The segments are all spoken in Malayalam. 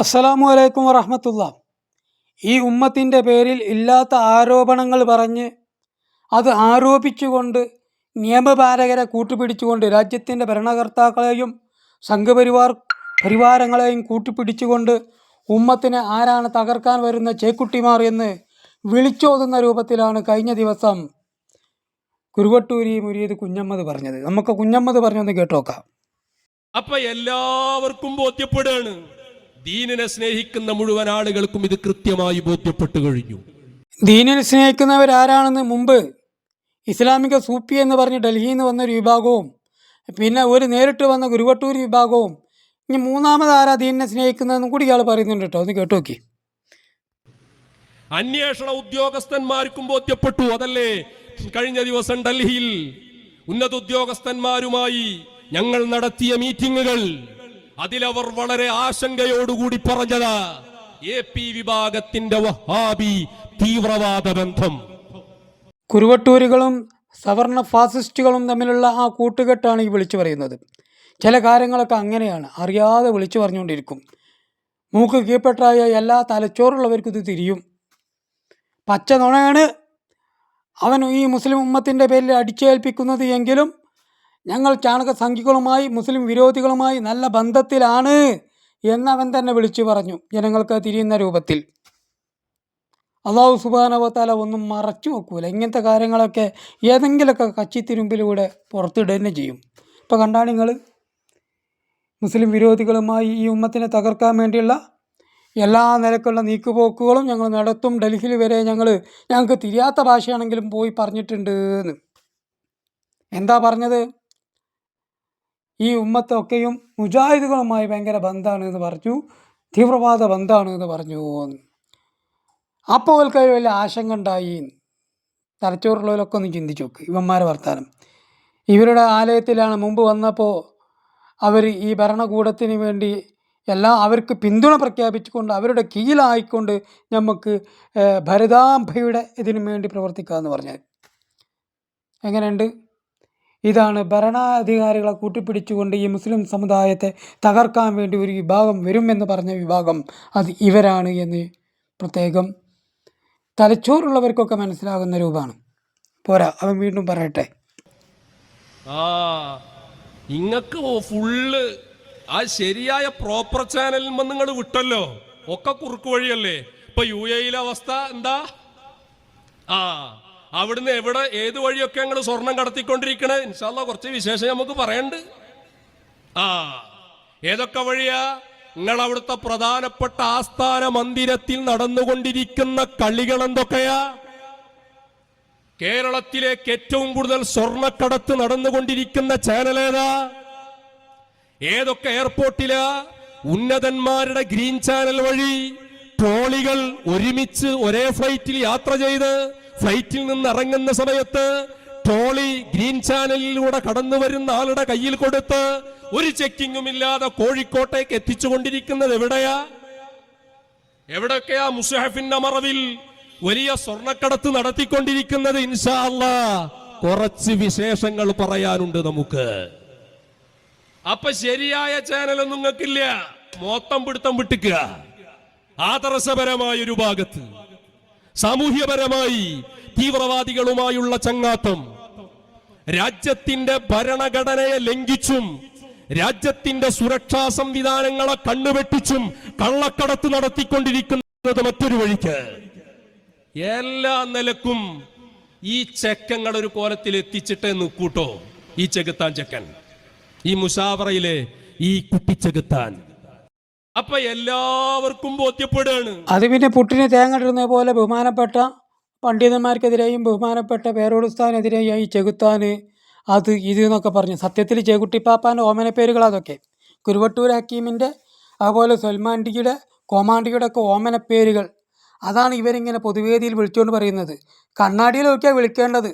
അസ്സലാമു അലൈക്കും വറഹമത്തുള്ള. ഈ ഉമ്മത്തിന്റെ പേരിൽ ഇല്ലാത്ത ആരോപണങ്ങൾ പറഞ്ഞ് അത് ആരോപിച്ചുകൊണ്ട് നിയമപാലകരെ കൂട്ടുപിടിച്ചുകൊണ്ട് രാജ്യത്തിന്റെ ഭരണകർത്താക്കളെയും സംഘപരിവാർ പരിവാരങ്ങളെയും കൂട്ടിപ്പിടിച്ചുകൊണ്ട് ഉമ്മത്തിനെ ആരാണ് തകർക്കാൻ വരുന്ന ചേക്കുട്ടിമാർ എന്ന് വിളിച്ചോതുന്ന രൂപത്തിലാണ് കഴിഞ്ഞ ദിവസം കുരുവട്ടൂരി മുരീത് കുഞ്ഞമ്മത് പറഞ്ഞത്. നമുക്ക് കുഞ്ഞമ്മത് പറഞ്ഞൊന്ന് കേട്ടോക്കാം. അപ്പൊ എല്ലാവർക്കും ബോധ്യപ്പെടുകയാണ്. ദീനിനെ സ്നേഹിക്കുന്ന മുഴുവൻ ആളുകൾക്കും ഇത് കൃത്യമായി ബോധ്യപ്പെട്ടു കഴിഞ്ഞു. ദീനിനെ സ്നേഹിക്കുന്നവരാരാണെന്ന് മുമ്പ് ഇസ്ലാമിക സൂപ്പി എന്ന് പറഞ്ഞ് ഡൽഹിയിൽ നിന്ന് വന്നൊരു വിഭാഗവും പിന്നെ ഒരു നേരിട്ട് വന്ന ഗുരുവട്ടൂർ വിഭാഗവും ഇനി മൂന്നാമത് ആരാ ദീനിനെ സ്നേഹിക്കുന്നതെന്നും കൂടി ഇയാൾ പറയുന്നുണ്ട് കേട്ടോ. ഒന്ന് കേട്ടു നോക്കി. അന്വേഷണ ഉദ്യോഗസ്ഥന്മാർക്കും ബോധ്യപ്പെട്ടു. അതല്ലേ? കഴിഞ്ഞ ദിവസം ഡൽഹിയിൽ ഉന്നത ഉദ്യോഗസ്ഥന്മാരുമായി ഞങ്ങൾ നടത്തിയ മീറ്റിങ്ങുകൾ. അതിലവർ വളരെ ആശങ്കയോടുകൂടി പറഞ്ഞത് എ പി വിഭാഗത്തിന്റെ വഹാബി തീവ്രവാദ ബന്ധം. കുരുവട്ടൂരുകളും സവർണ ഫാസിസ്റ്റുകളും തമ്മിലുള്ള ആ കൂട്ടുകെട്ടാണ് ഈ വിളിച്ചു പറയുന്നത്. ചില കാര്യങ്ങളൊക്കെ അങ്ങനെയാണ് അറിയാതെ വിളിച്ചു പറഞ്ഞുകൊണ്ടിരിക്കും. മൂക്ക് കീഴ്പ്പെട്ടായ എല്ലാ തലച്ചോറുള്ളവർക്കും ഇത് തിരിയും. പച്ച നുണയാണ് അവൻ ഈ മുസ്ലിം ഉമ്മത്തിന്റെ പേരിൽ അടിച്ചേൽപ്പിക്കുന്നത് എങ്കിലും ഞങ്ങൾ ചാണക സംഘികളുമായി മുസ്ലിം വിരോധികളുമായി നല്ല ബന്ധത്തിലാണ് എന്നവൻ തന്നെ വിളിച്ചു പറഞ്ഞു ജനങ്ങൾക്ക് തിരിയുന്ന രൂപത്തിൽ. അള്ളാഹു സുബാനവത്താല ഒന്നും മറച്ചു വെക്കൂല. ഇങ്ങനത്തെ കാര്യങ്ങളൊക്കെ ഏതെങ്കിലുമൊക്കെ കച്ചിത്തിരുമ്പിലൂടെ പുറത്തിടുക ചെയ്യും. ഇപ്പോൾ കണ്ടാ നിങ്ങൾ മുസ്ലിം വിരോധികളുമായി ഈ ഉമ്മത്തിനെ തകർക്കാൻ വേണ്ടിയുള്ള എല്ലാ നിലക്കുള്ള നീക്കുപോക്കുകളും ഞങ്ങൾ നടത്തും. ഡൽഹിയിൽ വരെ ഞങ്ങൾ ഞങ്ങൾക്ക് തിരിയാത്ത ഭാഷയാണെങ്കിലും പോയി പറഞ്ഞിട്ടുണ്ട് എന്ന്. എന്താ പറഞ്ഞത്? ഈ ഉമ്മത്തൊക്കെയും മുജാഹിദുകളുമായി ഭയങ്കര ബന്ധമാണ് എന്ന് പറഞ്ഞു തീവ്രവാദ ബന്ധമാണ് എന്ന് പറഞ്ഞു. അപ്പോൾ അവർക്ക് വലിയ ആശങ്ക ഉണ്ടായി? തലച്ചോറുള്ളവരൊക്കെ ഒന്ന് ചിന്തിച്ചു നോക്ക് ഇവന്മാരെ വർത്താനം. ഇവരുടെ ആലയത്തിലാണ് മുമ്പ് വന്നപ്പോൾ അവർ ഈ ഭരണകൂടത്തിന് വേണ്ടി എല്ലാം അവർക്ക് പിന്തുണ പ്രഖ്യാപിച്ചുകൊണ്ട് അവരുടെ കീഴിലായിക്കൊണ്ട് നമുക്ക് ഭരതാംഭയുടെ ഇതിനു വേണ്ടി പ്രവർത്തിക്കുക എന്ന് പറഞ്ഞാൽ. എങ്ങനെയുണ്ട്? ഇതാണ് ഭരണാധികാരികളെ കൂട്ടിപ്പിടിച്ചുകൊണ്ട് ഈ മുസ്ലിം സമുദായത്തെ തകർക്കാൻ വേണ്ടി ഒരു വിഭാഗം വരുമെന്ന് പറഞ്ഞ വിഭാഗം. അത് ഇവരാണ് എന്ന് പ്രത്യേകം തലച്ചോറുള്ളവർക്കൊക്കെ മനസ്സിലാകുന്ന രൂപമാണ്. പോരാ അവൻ വീണ്ടും പറയട്ടെ. ആ ഫുള്ള് ആ ശരിയായ പ്രോപ്പർ ചാനലിൽ നിന്ന് നിങ്ങൾ വിട്ടല്ലോ. ഒക്കെ കുറുക്ക് വഴിയല്ലേ? ഇപ്പൊ യു എയിലെ അവസ്ഥ എന്താ? ആ അവിടുന്ന് എവിടെ ഏത് വഴിയൊക്കെ ഞങ്ങൾ സ്വർണം കടത്തിക്കൊണ്ടിരിക്കണേ? ഇൻഷാല്ല കുറച്ച് വിശേഷം നമുക്ക് പറയണ്ട് ആ ഏതൊക്കെ വഴിയാ? നിങ്ങൾ അവിടുത്തെ പ്രധാനപ്പെട്ട ആസ്ഥാന മന്ദിരത്തിൽ നടന്നുകൊണ്ടിരിക്കുന്ന കളികൾ എന്തൊക്കെയാ? കേരളത്തിലേക്ക് ഏറ്റവും കൂടുതൽ സ്വർണക്കടത്ത് നടന്നുകൊണ്ടിരിക്കുന്ന ചാനൽ ഏതാ? ഏതൊക്കെ എയർപോർട്ടിലാ ഉന്നതന്മാരുടെ ഗ്രീൻ ചാനൽ വഴി ട്രോളികൾ ഒരുമിച്ച് ഒരേ ഫ്ലൈറ്റിൽ യാത്ര ചെയ്ത് ഫ്ലൈറ്റിൽ നിന്ന് ഇറങ്ങുന്ന സമയത്ത് ട്രോളി ഗ്രീൻ ചാനലിലൂടെ കടന്നു വരുന്ന ആളുടെ കയ്യിൽ കൊടുത്ത് ഒരു ചെക്കിങ്ങും ഇല്ലാതെ കോഴിക്കോട്ടേക്ക് എത്തിച്ചുകൊണ്ടിരിക്കുന്നത് എവിടെയാ? എവിടൊക്കെയാ മുസഹഫിന്റെ മറവിൽ വലിയ സ്വർണക്കടത്ത് നടത്തിക്കൊണ്ടിരിക്കുന്നത് ഇൻഷാല്ല കുറച്ച് വിശേഷങ്ങൾ പറയാനുണ്ട് നമുക്ക്. അപ്പൊ ശരിയായ ചാനൽ നിങ്ങൾക്കില്ല. മൊത്തം പിടുത്തം വിട്ടിക്കുക. ആദർശപരമായ ഒരു ഭാഗത്ത്. സാമൂഹ്യപരമായി തീവ്രവാദികളുമായുള്ള ചങ്ങാത്തം. രാജ്യത്തിന്റെ ഭരണഘടനയെ ലംഘിച്ചും രാജ്യത്തിന്റെ സുരക്ഷാ സംവിധാനങ്ങളെ കണ്ണുവെട്ടിച്ചും കള്ളക്കടത്ത് നടത്തിക്കൊണ്ടിരിക്കുന്നത് മറ്റൊരു വഴിക്ക്. എല്ലാ നിലക്കും ഈ ചെക്കങ്ങൾ ഒരു കോലത്തിൽ എത്തിച്ചിട്ടേ നിൽക്കൂട്ടോ ഈ ചെകുത്താൻ ചെക്കൻ. ഈ മുഷാവറയിലെ ഈ കുട്ടിച്ചെകുത്താൻ. അപ്പൊ എല്ലാവർക്കും ബോധ്യപ്പെടുകയാണ്. അത് പിന്നെ പുട്ടിന് തേങ്ങ ഇടുന്ന പോലെ ബഹുമാനപ്പെട്ട പണ്ഡിതന്മാർക്കെതിരെയും ബഹുമാനപ്പെട്ട പേരോടുസ്ഥാനെതിരെയായി ഈ ചെകുത്താൻ അത് ഇത് എന്നൊക്കെ പറഞ്ഞു. സത്യത്തിൽ ചെകുട്ടിപ്പാപ്പാന്റെ ഓമന പേരുകൾ അതൊക്കെ. കുരുവട്ടൂർ ഹക്കീമിന്റെ അതുപോലെ സൽമാൻഡിയുടെ കോമാണ്ടിയുടെ ഒക്കെ ഓമന പേരുകൾ. അതാണ് ഇവരിങ്ങനെ പൊതുവേദിയിൽ വിളിച്ചുകൊണ്ട് പറയുന്നത്. കണ്ണാടിയിൽ നോക്കിയാൽ വിളിക്കേണ്ടത്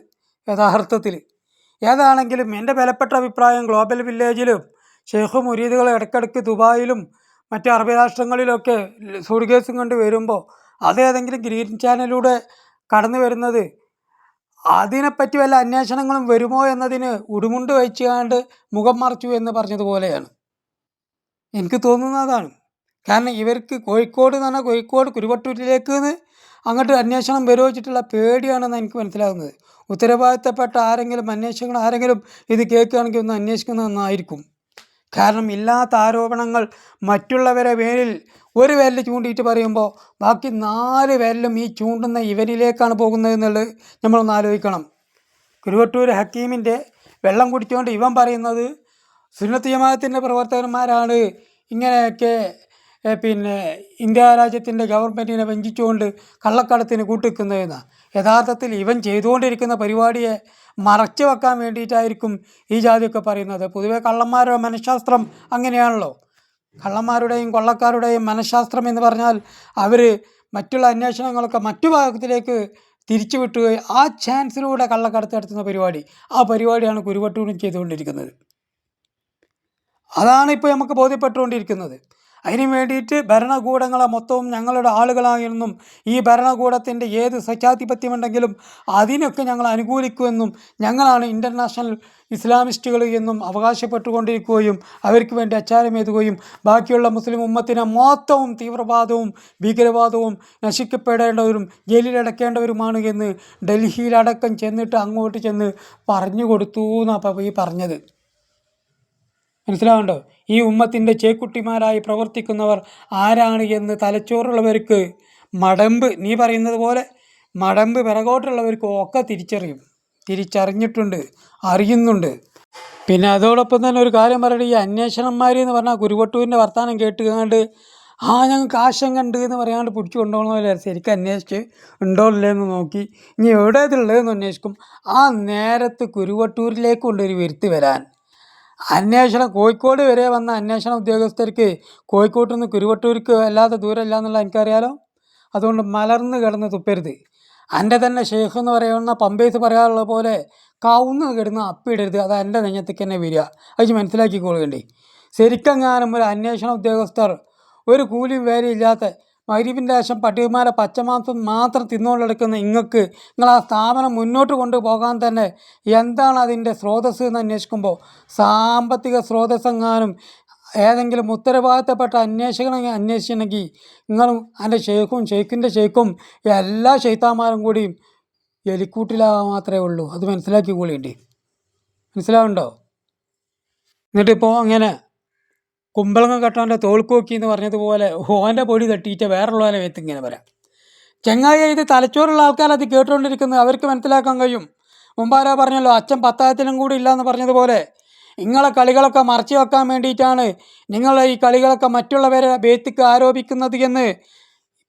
യഥാർത്ഥത്തിൽ. ഏതാണെങ്കിലും എന്റെ വിലപ്പെട്ട അഭിപ്രായം ഗ്ലോബൽ വില്ലേജിലും ഷെയ്ഖ് മുരീദുകൾ ഇടയ്ക്കിടയ്ക്ക് ദുബായിലും മറ്റ് അറബി രാഷ്ട്രങ്ങളിലൊക്കെ സൂട്കേസും കൊണ്ട് വരുമ്പോൾ അതേതെങ്കിലും ഗ്രീൻ ചാനലിലൂടെ കടന്നു വരുന്നത് അതിനെപ്പറ്റി വല്ല അന്വേഷണങ്ങളും വരുമോ എന്നതിന് ഉടുമുണ്ട് വഹിച്ചുകൊണ്ട് മുഖം മറച്ചു എന്ന് പറഞ്ഞതുപോലെയാണ്. എനിക്ക് തോന്നുന്നതാണ് കാരണം ഇവർക്ക് കോഴിക്കോട് എന്ന് പറഞ്ഞാൽ കോഴിക്കോട് കുരുവട്ടൂരിലേക്ക് അങ്ങോട്ട് അന്വേഷണം വരുമോ വെച്ചിട്ടുള്ള പേടിയാണെന്ന് എനിക്ക് മനസ്സിലാകുന്നത് ഉത്തരവാദിത്തപ്പെട്ട ആരെങ്കിലും അന്വേഷകൻ ആരെങ്കിലും ഇത് കേൾക്കുകയാണെങ്കിൽ ഒന്ന് അന്വേഷിക്കുന്ന നന്നായിരിക്കും. കാരണം ഇല്ലാത്ത ആരോപണങ്ങൾ മറ്റുള്ളവരെ പേരിൽ ഒരു വിരൽ ചൂണ്ടിയിട്ട് പറയുമ്പോൾ ബാക്കി നാല് വിരലും ഈ ചൂണ്ടുന്ന ഇവരിലേക്കാണ് പോകുന്നത് എന്നുള്ളത് നമ്മളൊന്ന് ആലോചിക്കണം. കുരുവട്ടൂർ ഹക്കീമിന്റെ വെള്ളം കുടിച്ചുകൊണ്ട് ഇവൻ പറയുന്നത് സുന്നത്ത് ജമാഅത്തിന്റെ പ്രവർത്തകന്മാരാണ് ഇങ്ങനെയൊക്കെ പിന്നെ ഇന്ത്യ രാജ്യത്തിന്റെ ഗവൺമെന്റിനെ വഞ്ചിച്ചുകൊണ്ട് കള്ളക്കടത്തിന് കൂട്ടിക്കുന്നതെന്ന്. യഥാർത്ഥത്തിൽ ഇവൻ ചെയ്തുകൊണ്ടിരിക്കുന്ന പരിപാടിയെ മറച്ചു വെക്കാൻ വേണ്ടിയിട്ടായിരിക്കും ഈ ജാതിയൊക്കെ പറയുന്നത്. പൊതുവേ കള്ളന്മാരുടെ മനഃശാസ്ത്രം അങ്ങനെയാണല്ലോ. കള്ളന്മാരുടെയും കൊള്ളക്കാരുടെയും മനഃശാസ്ത്രം എന്ന് പറഞ്ഞാൽ അവർ മറ്റുള്ള അന്വേഷണങ്ങളൊക്കെ മറ്റു ഭാഗത്തിലേക്ക് തിരിച്ചു വിട്ടുകയും ആ ചാൻസിലൂടെ കള്ളക്കടത്ത് നടത്തുന്ന പരിപാടി. ആ പരിപാടിയാണ് കുരുവട്ടൂരും ചെയ്തുകൊണ്ടിരിക്കുന്നത്. അതാണ് ഇപ്പോൾ നമുക്ക് ബോധ്യപ്പെട്ടുകൊണ്ടിരിക്കുന്നത്. അതിന് വേണ്ടിയിട്ട് ഭരണകൂടങ്ങളെ മൊത്തവും ഞങ്ങളുടെ ആളുകളായെന്നും ഈ ഭരണകൂടത്തിന്റെ ഏത് സ്വച്ഛാധിപത്യമുണ്ടെങ്കിലും അതിനൊക്കെ ഞങ്ങൾ അനുകൂലിക്കുമെന്നും ഞങ്ങളാണ് ഇന്റർനാഷണൽ ഇസ്ലാമിസ്റ്റുകൾ എന്നും അവകാശപ്പെട്ടുകൊണ്ടിരിക്കുകയും അവർക്ക് വേണ്ടി അച്ചാരമേതുകയും ബാക്കിയുള്ള മുസ്ലിം ഉമ്മത്തിനെ മൊത്തവും തീവ്രവാദവും ഭീകരവാദവും നശിക്കപ്പെടേണ്ടവരും ജയിലിലടക്കേണ്ടവരുമാണ് എന്ന് ഡൽഹിയിലടക്കം ചെന്നിട്ട് അങ്ങോട്ട് ചെന്ന് പറഞ്ഞു കൊടുത്തു എന്നാണ് ഈ പറഞ്ഞത്. മനസ്സിലാവുണ്ടോ ഈ ഉമ്മത്തിന്റെ ചേക്കുട്ടിമാരായി പ്രവർത്തിക്കുന്നവർ ആരാണ് എന്ന് തലച്ചോറുള്ളവർക്ക് മടമ്പ് നീ പറയുന്നത് പോലെ മടമ്പ് പിറകോട്ടുള്ളവർക്ക് ഒക്കെ തിരിച്ചറിയും. തിരിച്ചറിഞ്ഞിട്ടുണ്ട് അറിയുന്നുണ്ട്. പിന്നെ അതോടൊപ്പം തന്നെ ഒരു കാര്യം പറയട്ടെ ഈ അന്വേഷണന്മാർ എന്ന് പറഞ്ഞാൽ കുരുവട്ടൂരിന്റെ വർത്തമാനം കേട്ടുകൊണ്ട് ആ ഞങ്ങൾക്ക് കാശം കണ്ട് എന്ന് പറയാണ്ട് പിടിച്ചു കൊണ്ടുപോകണമല്ലോ ശരിക്കും അന്വേഷിച്ച് ഉണ്ടോ ഇല്ലയെന്ന് നോക്കി ഇനി എവിടെ ഇതുള്ളതെന്ന് അന്വേഷിക്കും. ആ നേരത്ത് കുരുവട്ടൂരിലേക്ക് കൊണ്ടൊരു വരുത്തി വരാൻ. അന്വേഷണം കോഴിക്കോട് വരെ വന്ന അന്വേഷണ ഉദ്യോഗസ്ഥർക്ക് കോഴിക്കോട്ട് നിന്ന് കുരുവട്ടൂർക്ക് വല്ലാതെ ദൂരമില്ല എന്നുള്ള എനിക്കറിയാലോ. അതുകൊണ്ട് മലർന്ന് കിടന്ന് തുപ്പരുത്. എന്റെ തന്നെ ഷെയ്ഖ് എന്ന് പറയുന്ന പമ്പേസ് പറയാറുള്ള പോലെ കവുന്ന് കിടന്ന് അപ്പിടരുത്. അത് എന്റെ നെഞ്ഞത്തേക്ക് തന്നെ വരിക അത് മനസ്സിലാക്കിക്കൊള്ളുകണ്ടേ ശരിക്കെങ്ങാനും ഒരു അന്വേഷണ ഉദ്യോഗസ്ഥർ ഒരു കൂലിയും വേലയില്ലാത്ത മൈരീപിന്റെ ശേഷം പട്ടികമാരെ പച്ചമാംസം മാത്രം തിന്നുകൊണ്ടെടുക്കുന്ന ഇങ്ങക്ക് നിങ്ങൾ ആ സ്ഥാപനം മുന്നോട്ട് കൊണ്ടുപോകാൻ തന്നെ എന്താണ് അതിന്റെ സ്രോതസ്സ് എന്ന് അന്വേഷിക്കുമ്പോൾ സാമ്പത്തിക സ്രോതസ്സെങ്ങാനും ഏതെങ്കിലും ഉത്തരവാദിത്തപ്പെട്ട അന്വേഷകനെ അന്വേഷിച്ചിട്ടുണ്ടെങ്കിൽ നിങ്ങളും എന്റെ ഷെയ്ഖും ഷെയ്ഖിന്റെ ഷെയ്ഖും എല്ലാ ഷെയ്ത്താന്മാരും കൂടിയും എലിക്കൂട്ടിലാകാൻ മാത്രമേ ഉള്ളൂ. അത് മനസ്സിലാക്കി കൂടിയുണ്ട് മനസ്സിലാവുണ്ടോ എന്നിട്ടിപ്പോൾ അങ്ങനെ കുമ്പളങ്ങ കെട്ടാന്റെ തോൽക്കോക്കി എന്ന് പറഞ്ഞതുപോലെ ഓന്റെ പൊടി തട്ടിയിട്ട് വേറുള്ളവനെ വേത്ത് ഇങ്ങനെ വരാം. ചെങ്ങായി ഇത് തലച്ചോറുള്ള ആൾക്കാർ അത് കേട്ടുകൊണ്ടിരിക്കുന്നത്. അവർക്ക് മനസ്സിലാക്കാൻ കഴിയും. മുമ്പാരാ പറഞ്ഞല്ലോ അച്ഛൻ പത്തായത്തിലും കൂടി ഇല്ല എന്ന് പറഞ്ഞതുപോലെ നിങ്ങളെ കളികളൊക്കെ മറച്ചു വെക്കാൻ വേണ്ടിയിട്ടാണ് നിങ്ങൾ ഈ കളികളൊക്കെ മറ്റുള്ളവരെ ബേത്തിക്ക് ആരോപിക്കുന്നത് എന്ന്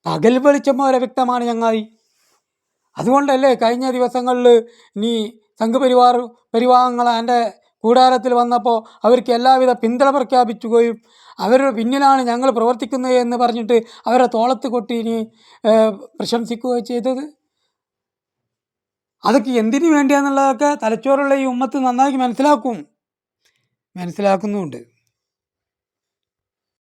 പകൽ വെളിച്ചം പോലെ വ്യക്തമാണ് ചങ്ങാതി അതുകൊണ്ടല്ലേ കഴിഞ്ഞ ദിവസങ്ങളിൽ നീ സംഘപരിവാർ പരിവാഹങ്ങൾ എന്റെ കൂടാരത്തിൽ വന്നപ്പോൾ അവർക്ക് എല്ലാവിധ പിന്തുണ പ്രഖ്യാപിക്കുകയും അവരുടെ പിന്നിലാണ് ഞങ്ങൾ പ്രവർത്തിക്കുന്നത് എന്ന് പറഞ്ഞിട്ട് അവരെ തോളത്ത് കൊട്ടി ഇനി ഏഹ്, പ്രശംസിക്കുകയും ചെയ്തത്. അതൊക്കെ എന്തിനു വേണ്ടിയാന്നുള്ളതൊക്കെ തലച്ചോറുള്ള ഈ ഉമ്മത്ത് നന്നാക്കി മനസ്സിലാക്കും. മനസ്സിലാക്കുന്നുമുണ്ട്.